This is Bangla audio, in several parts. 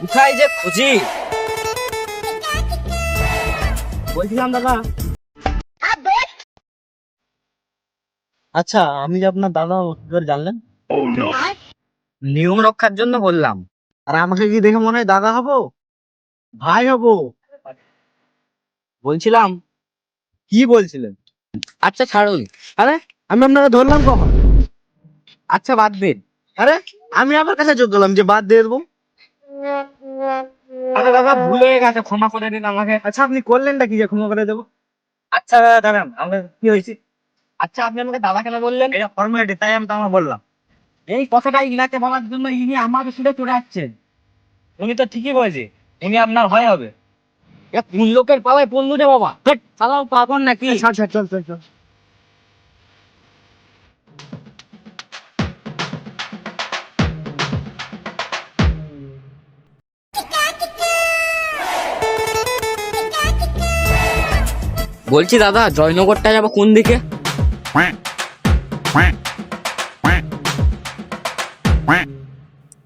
কোথায় যে খুঁজি? বলছিলাম দাদা। আচ্ছা আমি যে আপনার দাদা জানলেন? নিয়ম রক্ষার জন্য বললাম। আর আমাকে কি দেখে মনে হয় দাদা হব? ভাই হব? বলছিলাম কি বলছিলেন? আচ্ছা ছাড়ুন। আরে আমি আপনাকে ধরলাম কখন? আচ্ছা বাদ দিন। আরে আমি আমার কাছে যোগ করলাম যে বাদ দিয়ে দেবো। আরে দাদা ভুল গেছে ক্ষমা করে দিন আমাকে। আচ্ছা আপনি করলেনটা কি যে ক্ষমা করে দেবো? আচ্ছা দাদা দাঁড়ান কি হয়েছে? আচ্ছা আপনি আমাকে দাদা কেন বললেন? এটা ফর্মালিটি তাই আমি বললাম। এই কথাটা ইনাকে বলার জন্য ইনি আমার চলে উনি তো ঠিকই বলেছে উনি আপনার হয় হবে। কোন লোকের পাওয়ায় পড়লু রে বাবা? পাবন নাকি? চল চল চল চল। বলছি দাদা জয়নগরটা যাব কোন দিকে?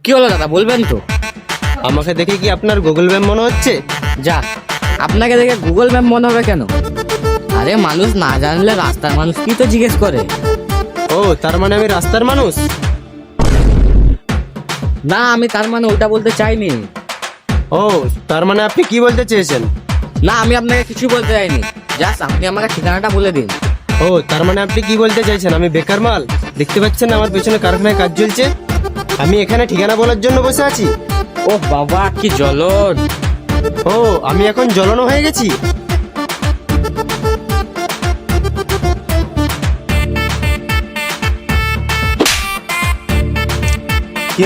কি হলো দাদা বলবেন তো। আমাকে দেখে কি আপনার গুগল ম্যাপ মনে হচ্ছে? যা আপনাকে দেখে গুগল ম্যাপ মনে হবে কেন? আরে মানুষ না জানলে রাস্তার মানুষ কি তো জিজ্ঞেস করে? ও তার মানে আমি রাস্তার মানুষ? না আমি তার মানে ওটা বলতে চাইনি। ও তার মানে আপনি কি বলতে চেয়েছেন? না আমি আপনাকে কিছু বলতে চাইনি। জাস্ট আপনি আমাকে ঠিকানাটা বলে দিন। ও তার মানে আপনি কি বলতে চাইছেন? আমি বেকার মাল? দেখতে পাচ্ছেন আমার পেছনে কারখানায় কাজ চলছে। আমি এখানে ঠিকানা বলার জন্য বসে আছি। ও বাবা কি জলদ ও আমি এখন জ্বলনো হয়ে গেছি।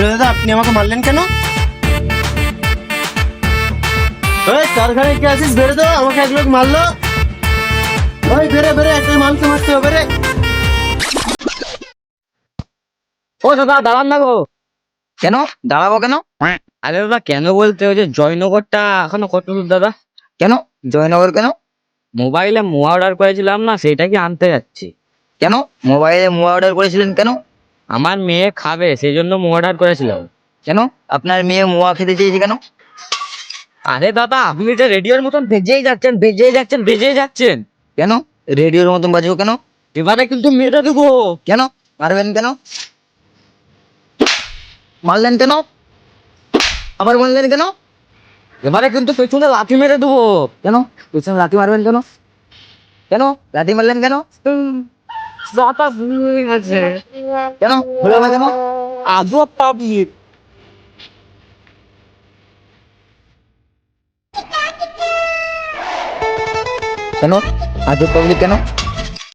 দাদা আপনি আমাকে মারলেন কেন? কারখানায় কি আছিস? বেরো তো আমাকে এক লোক মারলো। ওই বেরে বেরে একটা মানুষকে মারতে হবে রে। ও দাদা দাঁড়ান না গো। কেন? দাঁড়াবো কেন? আরে দাদা কেন বলতে ওই যে জয়নগরটা এখনও কত দূর দাদা? কেন? জয়নগর কেন? মোবাইলে মোয়া অর্ডার করেছিলাম না সেটা কি আনতে যাচ্ছি। কেন? মোবাইলে মোয়া অর্ডার করেছিলেন কেন? আমার মেয়ে খাবে সেই জন্য মোয়া অর্ডার করেছিলাম। কেন? আপনার মেয়ে মোয়া খেতে চেয়েছে কেন? আরে দাদা আপনি যে রেডিওর মতন ভেজেই যাচ্ছেন ভেজেই যাচ্ছেন ভেজেই যাচ্ছেন। কেন? রেডিওর মতন বাজবো কেন? এবারে কিন্তু মেরে দেবো। কেন? মারবেন কেন? মারলেন কেন? আবার বললেন কেন? এবারে কিন্তু পেছনে লাথি মেরে দেবো। কেন? পেছনে লাথি মারবেন কেন? কেন? লাথি মারলেন কেন? কেন ভুলে কেন? আদৌ পাবলিক কেন? আজব পাবলিক কেন